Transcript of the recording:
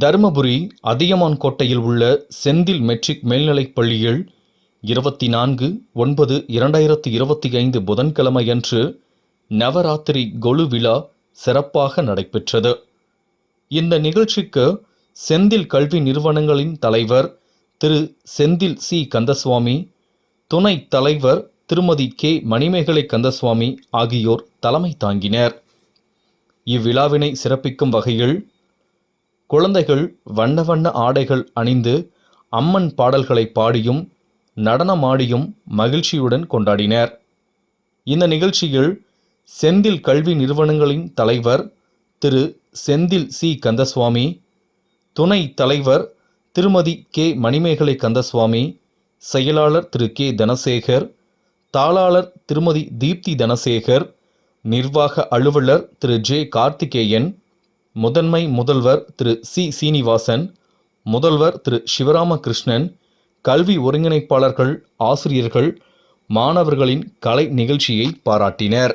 தருமபுரி அதியமான் கோட்டையில் உள்ள செந்தில் மெட்ரிக் மேல்நிலைப் பள்ளியில் இருபத்தி நான்கு ஒன்பது இரண்டாயிரத்தி இருபத்தி ஐந்து புதன்கிழமையன்று நவராத்திரி கொலு விழா சிறப்பாக நடைபெற்றது. இந்த நிகழ்ச்சிக்கு செந்தில் கல்வி நிறுவனங்களின் தலைவர் திரு செந்தில் சி. கந்தசுவாமி துணை தலைவர் திருமதி கே. மணிமேகலை கந்தசுவாமி ஆகியோர் தலைமை தாங்கினர். இவ்விழாவினை சிறப்பிக்கும் வகையில் குழந்தைகள் வண்ண வண்ண ஆடைகள் அணிந்து அம்மன் பாடல்களை பாடியும் நடனமாடியும் மகிழ்ச்சியுடன் கொண்டாடினர். இந்த நிகழ்ச்சியில் செந்தில் கல்வி நிறுவனங்களின் தலைவர் திரு செந்தில் சி. கந்தசுவாமி துணை தலைவர் திருமதி கே. மணிமேகலை கந்தசுவாமி செயலாளர் திரு கே. தனசேகர் தாளாளர் திருமதி தீப்தி தனசேகர் நிர்வாக அலுவலர் திரு ஜே. கார்த்திகேயன் முதன்மை முதல்வர் திரு சி. சீனிவாசன் முதல்வர் திரு. சிவராமகிருஷ்ணன் கல்வி ஒருங்கிணைப்பாளர்கள் ஆசிரியர்கள் மாணவர்களின் கலை நிகழ்ச்சியை பாராட்டினர்.